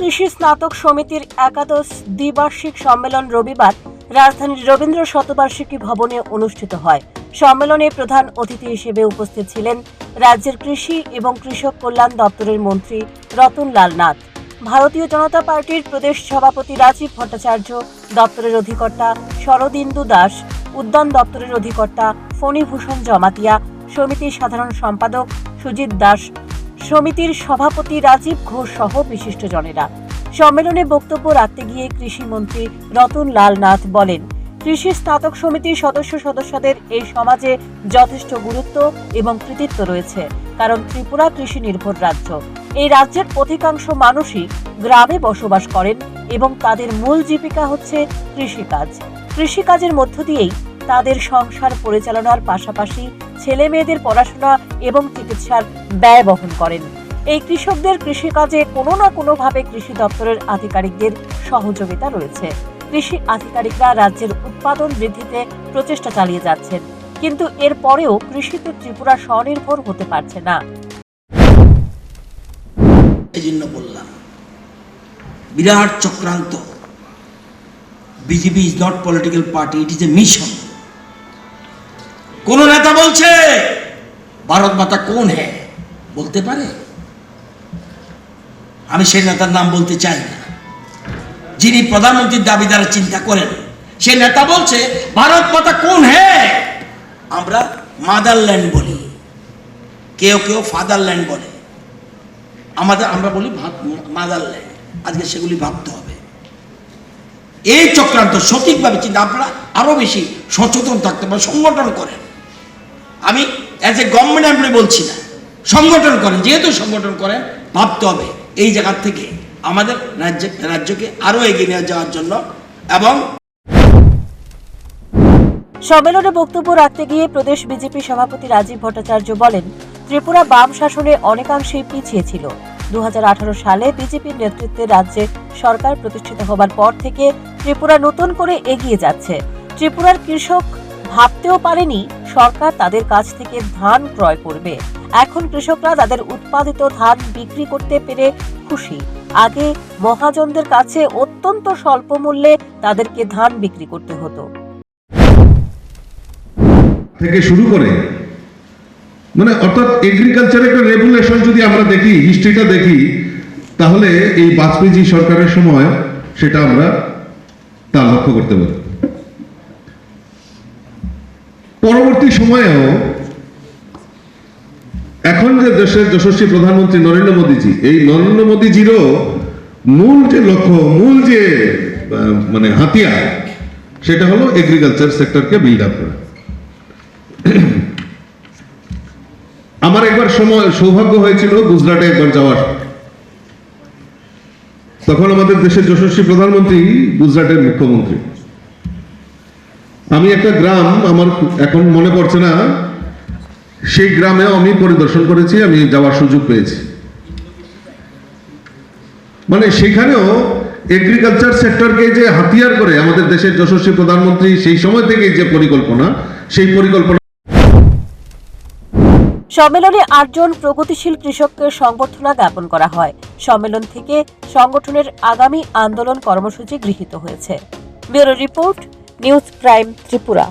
কৃষি স্নাতক সমিতির একাদশ দ্বিবার্ষিক সম্মেলন রবিবার রাজধানীর রবীন্দ্র শতবার্ষিকী ভবনে অনুষ্ঠিত হয়। সম্মেলনে প্রধান অতিথি হিসেবে উপস্থিত ছিলেন রাজ্যের কৃষি এবং কৃষক কল্যাণ দপ্তরের মন্ত্রী রতনলাল নাথ। ভারতীয় জনতা পার্টির প্রদেশ সভাপতি রাজীব ভট্টাচার্য, দপ্তরের অধিকর্তা শরদিন্দু দাস, উদ্যান দপ্তরের অধিকর্তা ফণীভূষণ জমাতিয়া, সমিতির সাধারণ সম্পাদক সুজিত দাস সমিতির সভাপতি রাজীব ঘোষ সহ বিশিষ্টজনেরা। সম্মেলনে বক্তব্য রাখতে গিয়ে কৃষিমন্ত্রী রতন লাল নাথ বলেন, কৃষি স্নাতক সমিতির সদস্য সদস্যদের এই সমাজে যথেষ্ট গুরুত্ব এবং কৃতিত্ব রয়েছে, কারণ ত্রিপুরা কৃষি নির্ভর রাজ্য। এই রাজ্যের অধিকাংশ মানুষই গ্রামে বসবাস করেন এবং তাদের মূল জীবিকা হচ্ছে কৃষিকাজ। কৃষিকাজের মধ্য দিয়েই তাদের সংসার পরিচালনার পাশাপাশি ছেলে মেয়েদের পড়াশোনা এবং চিকিৎসার ব্যয় বহন করেন। এই কৃষকদের কৃষিকাজে কোনো না কোনোভাবে কৃষি দপ্তরের আধিকারিকদের সহযোগিতা রয়েছে। কৃষি আধিকারিকরা রাজ্যের উৎপাদন বৃদ্ধিতে প্রচেষ্টা চালিয়ে যাচ্ছেন, কিন্তু এর পরেও কৃষিতে ত্রিপুরা স্বনির্ভর হতে পারছে না। এই জন্য বললাম, বিরাট চক্রান্ত। BJP is not political party it is a mission কোন নেতা বলছে, ভারত মাতা কোন হ্যাঁ বলতে পারে? আমি সেই নেতার নাম বলতে চাই না। যিনি প্রধানমন্ত্রীর দাবি দ্বারা চিন্তা করেন, সে নেতা বলছে, ভারত মাতা কোন হ্যাঁ আমরা মাদারল্যান্ড বলি। কেউ কেউ ফাদারল্যান্ড বলে। আমাদের, আমরা বলি মাদারল্যান্ড। আজকে সেগুলি ভাবতে হবে। এই চক্রান্ত সঠিকভাবে চিন্তা, আপনারা আরও বেশি সচেতন থাকতে পারেন, সংগঠন করেন। আমি অ্যাজ এ গভর্নমেন্ট এমপ্লয় বলছি না। সংগঠন করেন, যেহেতু সংগঠন করেন, ভাবতে হবে এই জায়গার থেকে আমাদের রাজ্য, রাজ্যকে আরও এগিয়ে নিয়ে যাওয়ার জন্য এবং সম্মেলনে বক্তব্য রাখতে গিয়ে প্রদেশ বিজেপি সভাপতি রাজীব ভট্টাচার্য বলেন, ত্রিপুরা বাম শাসনে অনেকাংশেই পিছিয়ে ছিল। দু হাজার আঠারো সালে বিজেপির নেতৃত্বে রাজ্যে সরকার প্রতিষ্ঠিত হবার পর থেকে ত্রিপুরা নতুন করে এগিয়ে যাচ্ছে। ত্রিপুরার কৃষক ভাবতেও পারেনি সরকার তাদের কাছ থেকে ধান ক্রয় করবে। এখন কৃষকরা তাদের উৎপাদিত ধান বিক্রি করতে পেরে খুশি। আগে মহাজনদের কাছে অত্যন্ত স্বল্প মূল্যে তাদেরকে ধান বিক্রি করতে হতো। থেকে শুরু করে মানে অর্থাৎ এগ্রিকালচার একটা রেগুলেশন যদি আমরা দেখি হিস্ট্রিটা দেখি, তাহলে এই বাজপেয়ী সরকারের সময় সেটা আমরা তা লক্ষ্য করতে পারি। পরবর্তী সময়েও এখন যে দেশের যশস্বী প্রধানমন্ত্রী নরেন্দ্র মোদীজি, এই নরেন্দ্র মোদীজিরও মূল যে লক্ষ্য, মূল যে মানে হাতিয়ার, সেটা হলো এগ্রিকালচার সেক্টরকে বিল্ড আপ করা। আমার একবার সময়, সৌভাগ্য হয়েছিল গুজরাটে একবার যাওয়ার। তখন আমাদের দেশের যশস্বী প্রধানমন্ত্রী গুজরাটের মুখ্যমন্ত্রী। আমি একটা গ্রাম আমার এখন মনে পড়ছে না, সেই গ্রামেও আমি পরিদর্শন করেছি, আমি যাওয়ার সুযোগ পেয়েছি। মানে সেখানেও এগ্রিকালচার সেক্টরকে যে হাতিয়ার করে আমাদের দেশের যশস্বী প্রধানমন্ত্রী সেই সময় থেকে যে পরিকল্পনা, সেই পরিকল্পনা সম্মেলনে আটজন প্রগতিশীল কৃষককে সংবর্ধনা জ্ঞাপন করা হয়। সম্মেলন থেকে সংগঠনের আগামী আন্দোলন কর্মসূচি গৃহীত হয়েছে। Bureau report News Prime Tripura.